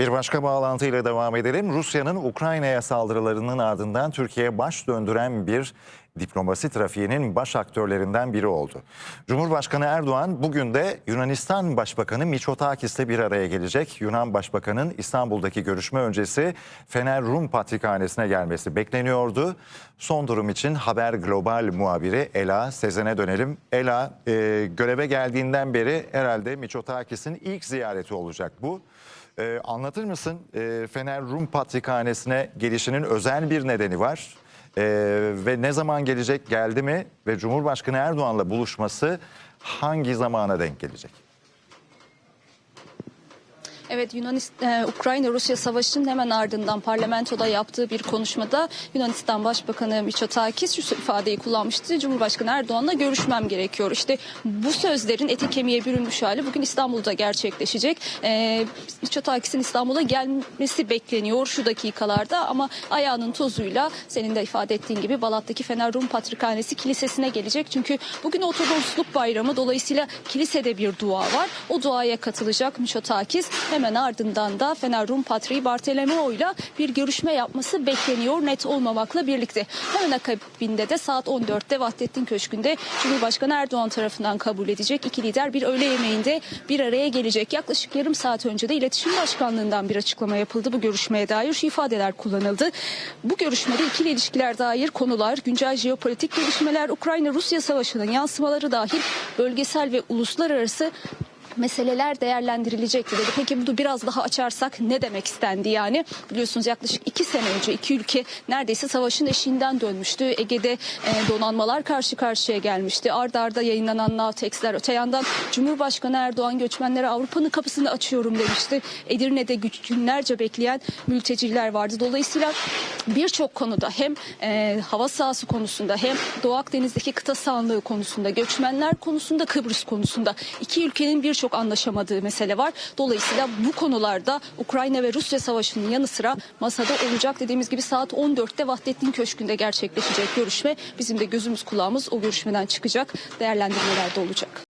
Bir başka bağlantıyla devam edelim. Rusya'nın Ukrayna'ya saldırılarının ardından Türkiye'ye baş döndüren bir diplomasi trafiğinin baş aktörlerinden biri oldu. Cumhurbaşkanı Erdoğan bugün de Yunanistan Başbakanı Mitsotakis'le bir araya gelecek. Yunan Başbakanı'nın İstanbul'daki görüşme öncesi Fener Rum Patrikhanesi'ne gelmesi bekleniyordu. Son durum için Haber Global muhabiri Ela Sezen'e dönelim. Ela e, göreve geldiğinden beri herhalde Mitsotakis'in ilk ziyareti olacak bu. Ee, anlatır mısın Ee, Fener Rum Patrikhanesi'ne gelişinin özel bir nedeni var. Ee, ve ne zaman gelecek geldi mi ve Cumhurbaşkanı Erdoğan'la buluşması hangi zamana denk gelecek? Evet Yunanistan Ukrayna-Rusya savaşının hemen ardından parlamentoda yaptığı bir konuşmada Yunanistan Başbakanı Mitsotakis şu ifadeyi kullanmıştı. Cumhurbaşkanı Erdoğan'la görüşmem gerekiyor. İşte bu sözlerin eti kemiğe bürünmüş hali bugün İstanbul'da gerçekleşecek. Ee, Mitsotakis'in İstanbul'a gelmesi bekleniyor şu dakikalarda ama ayağının tozuyla senin de ifade ettiğin gibi Balat'taki Fener Rum Patrikhanesi Kilisesi'ne gelecek. Çünkü bugün Ortodoksluk Bayramı dolayısıyla kilisede bir dua var. O duaya katılacak Mitsotakis. Hemen ardından da Fener Rum Patriği Bartolomeo ile bir görüşme yapması bekleniyor net olmamakla birlikte. Hemen akabinde de saat 14'te Vahdettin Köşkü'nde Cumhurbaşkanı Erdoğan tarafından kabul edecek. iki lider bir öğle yemeğinde bir araya gelecek. Yaklaşık yarım saat önce de İletişim Başkanlığı'ndan bir açıklama yapıldı. Bu görüşmeye dair ifadeler kullanıldı. Bu görüşmede ikili ilişkiler dair konular, güncel jeopolitik gelişmeler, Ukrayna-Rusya savaşının yansımaları dahil bölgesel ve uluslararası meseleler değerlendirilecekti dedi. Peki bunu biraz daha açarsak ne demek istendi yani? Biliyorsunuz yaklaşık iki sene önce iki ülke neredeyse savaşın eşiğinden dönmüştü. Ege'de e, donanmalar karşı karşıya gelmişti. Arda arda yayınlanan Navtex'ler. Öte yandan Cumhurbaşkanı Erdoğan göçmenlere Avrupa'nın kapısını açıyorum demişti. Edirne'de günlerce bekleyen mülteciler vardı. Dolayısıyla birçok konuda hem e, hava sahası konusunda hem Doğu Akdeniz'deki kıta sahanlığı konusunda, göçmenler konusunda, Kıbrıs konusunda iki ülkenin birçok anlaşamadığı mesele var. Dolayısıyla bu konularda Ukrayna ve Rusya savaşının yanı sıra masada olacak dediğimiz gibi saat 14'te Vahdettin Köşkü'nde gerçekleşecek görüşme. Bizim de gözümüz kulağımız o görüşmeden çıkacak değerlendirmelerde olacak.